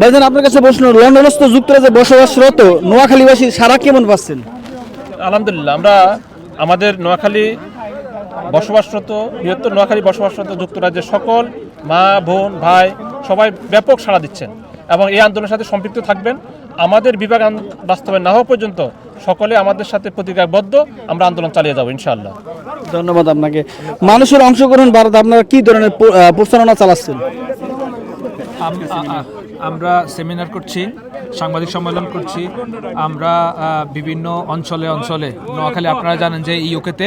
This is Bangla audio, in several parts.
ভাইজান আপনার কাছে প্রশ্ন লন্ডনস্থ যুক্তরাজ্যে বসবাসরত নোয়াখালীবাসী সারা কেমন পাচ্ছেন? আলহামদুলিল্লাহ আমরা আমাদের নোয়াখালী বসবাসরত বৃহত্তর নোয়াখালী বসবাসরত যুক্তরাজ্যের সকল মা বোন ভাই সবাই ব্যাপক সাড়া দিচ্ছেন এবং এই আন্দোলনের সাথে সম্পৃক্ত থাকবেন। আমাদের বিভাগ বাস্তবায়ন না হওয়া পর্যন্ত সকলে আমাদের সাথে প্রতিজ্ঞাবদ্ধ আমরা আন্দোলন চালিয়ে যাব ইনশাআল্লাহ। ধন্যবাদ আপনাকে। মানুষের অংশগ্রহণ বাড়াতে আপনারা কি ধরনের প্রচারণা চালাচ্ছেন? আমরা সেমিনার করছি, সাংবাদিক সম্মেলন করছি। আমরা বিভিন্ন অঞ্চলে অঞ্চলে, নোয়াখালী, আপনারা জানেন যে ইউকেতে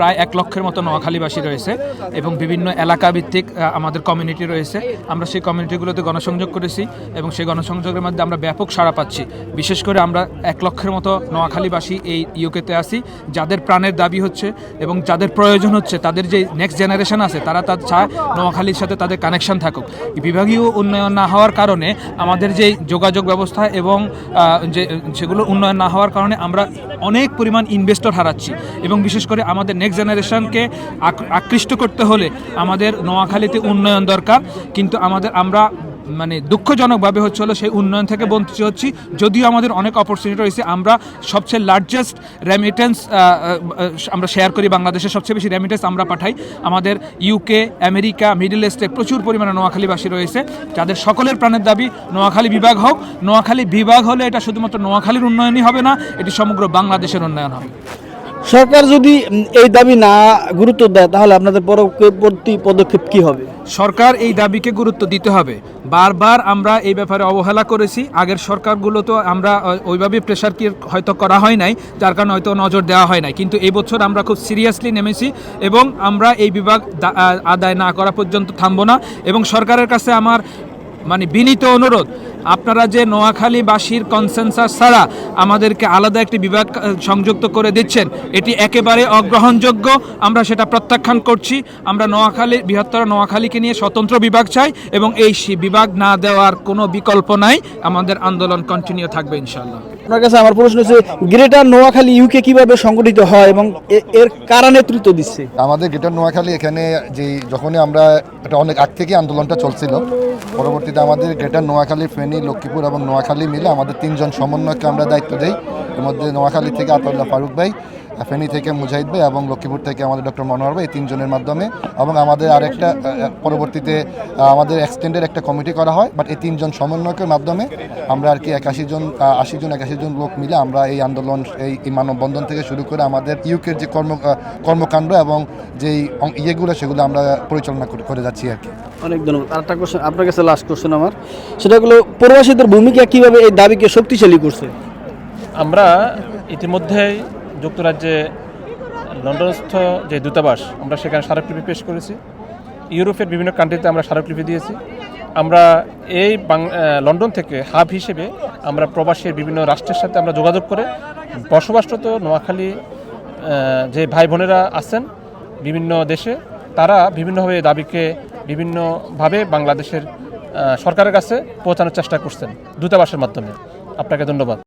প্রায় এক লক্ষের মতো নোয়াখালীবাসী রয়েছে এবং বিভিন্ন এলাকা ভিত্তিক আমাদের কমিউনিটি রয়েছে। আমরা সেই কমিউনিটিগুলোতে গণসংযোগ করেছি এবং সেই গণসংযোগের মধ্যে আমরা ব্যাপক সাড়া পাচ্ছি। বিশেষ করে আমরা এক লক্ষের মতো নোয়াখালীবাসী এই ইউকেতে আছি, যাদের প্রাণের দাবি হচ্ছে এবং যাদের প্রয়োজন হচ্ছে, তাদের যে নেক্সট জেনারেশন আছে, তারা তার চায় নোয়াখালীর সাথে তাদের কানেকশন থাকুক। বিভাগীয় উন্নয়ন না হওয়ার কারণে আমাদের যে যোগাযোগ ব্যবস্থা এবং যে, সেগুলো উন্নয়ন না হওয়ার কারণে আমরা অনেক পরিমাণ ইনভেস্টর হারাচ্ছি। এবং বিশেষ করে আমাদের নেক্সট জেনারেশনকে আকৃষ্ট করতে হলে আমাদের নোয়াখালীতে উন্নয়ন দরকার। কিন্তু আমাদের, আমরা মানে দুঃখজনকভাবে হচ্ছে হলো সেই উন্নয়ন থেকে বঞ্চিত হচ্ছি। যদিও আমাদের অনেক অপরচুনিটি রয়েছে, আমরা সবচেয়ে লার্জেস্ট রেমিটেন্স আমরা শেয়ার করি বাংলাদেশের সবচেয়ে বেশি রেমিটেন্স আমরা পাঠাই। আমাদের ইউকে আমেরিকা মিডল ইস্টে প্রচুর পরিমাণে নোয়াখালীবাসী রয়েছে। যাদের সকলের প্রাণের দাবি নোয়াখালী বিভাগ হোক, নোয়াখালী বিভাগ হলে এটা শুধুমাত্র নোয়াখালীর উন্নয়নই হবে না, এটি সমগ্র বাংলাদেশের উন্নয়ন হবে। সরকার যদি এই দাবি না গুরুত্ব দেয়, তাহলে আপনাদের পরবর্তী পদক্ষেপ কি হবে? সরকার এই দাবিকে গুরুত্ব দিতে হবে। বারবার আমরা এই ব্যাপারে অবহেলা করেছি। আগের সরকারগুলো তো আমরা ওইভাবে প্রেশার কি হয়তো করা হয় নাই, যার কারণে হয়তো নজর দেওয়া হয় নাই। কিন্তু এই বছর আমরা খুব সিরিয়াসলি নেমেছি এবং আমরা এই বিভাগ আদায় না করা পর্যন্ত থামবো না। এবং সরকারের কাছে আমার মানে বিনীত অনুরোধ, আপনারা যে নোয়াখালীবাসীর কনসেনসাস ছাড়া আমাদেরকে আলাদা একটি বিভাগ সংযুক্ত করে দিচ্ছেন, এটি একেবারে অগ্রহণযোগ্য। আমরা সেটা প্রত্যাখ্যান করছি। আমরা নোয়াখালী, বৃহত্তর নোয়াখালীকে নিয়ে স্বতন্ত্র বিভাগ চাই এবং এই বিভাগ না দেওয়ার কোনো বিকল্প নাই। আমাদের আন্দোলন কন্টিনিউ থাকবে ইনশাল্লাহ আপনার কাছে আমার প্রশ্ন হচ্ছে গ্রেটার নোয়াখালী ইউকে কীভাবে সংগঠিত হয় এবং এর কারা নেতৃত্ব দিচ্ছে? আমাদের গ্রেটার নোয়াখালী এখানে যে, যখনই আমরা এটা অনেক আগ থেকে আন্দোলনটা চলছিল, পরবর্তীতে আমাদের গ্রেটার নোয়াখালী, ফেনী, লক্ষ্মীপুর এবং নোয়াখালী মিলে আমাদের তিনজন সমন্বয়কে আমরা দায়িত্ব দিই। এর মধ্যে নোয়াখালী থেকে আতাউল্লাহ ফারুক ভাই ফেনী থেকে মুজাহিদ ভাই এবং লক্ষ্মীপুর থেকে আমাদের ডক্টর মনোহর ভাই এই তিনজনের মাধ্যমে এবং আমাদের আরেকটা পরবর্তীতে আমাদের এক্সটেন্ডের একটা কমিটি করা হয় বাট এই তিনজন সমন্বয়কের মাধ্যমে আমরা আর কি একাশি জন আশি জন একাশি জন লোক মিলে আমরা এই আন্দোলন এই মানববন্ধন থেকে শুরু করে আমাদের ইউকের যে কর্ম কর্মকাণ্ড এবং যেই ইয়েগুলো সেগুলো আমরা পরিচালনা করে- করে যাচ্ছি আর কি। অনেক ধন্যবাদ। আরেকটা কোশ্চেন আপনার কাছে লাস্ট কোশ্চেন আমার। সেটা হলো প্রবাসীদের ভূমিকা কীভাবে এই দাবিকে শক্তিশালী করছে? আমরা ইতিমধ্যেই যুক্তরাজ্যে লন্ডনস্থ যে দূতাবাস, আমরা সেখানে স্মারকলিপি পেশ করেছি। ইউরোপের বিভিন্ন কান্ট্রিতে আমরা স্মারকলিপি দিয়েছি। আমরা এই লন্ডন থেকে হাব হিসেবে আমরা প্রবাসীর বিভিন্ন রাষ্ট্রের সাথে আমরা যোগাযোগ করে বসবাসরত নোয়াখালী যে ভাই বোনেরা আছেন বিভিন্ন দেশে, তারা বিভিন্নভাবে দাবিকে বিভিন্নভাবে বাংলাদেশের সরকারের কাছে পৌঁছানোর চেষ্টা করছেন দূতাবাসের মাধ্যমে। আপনাকে ধন্যবাদ।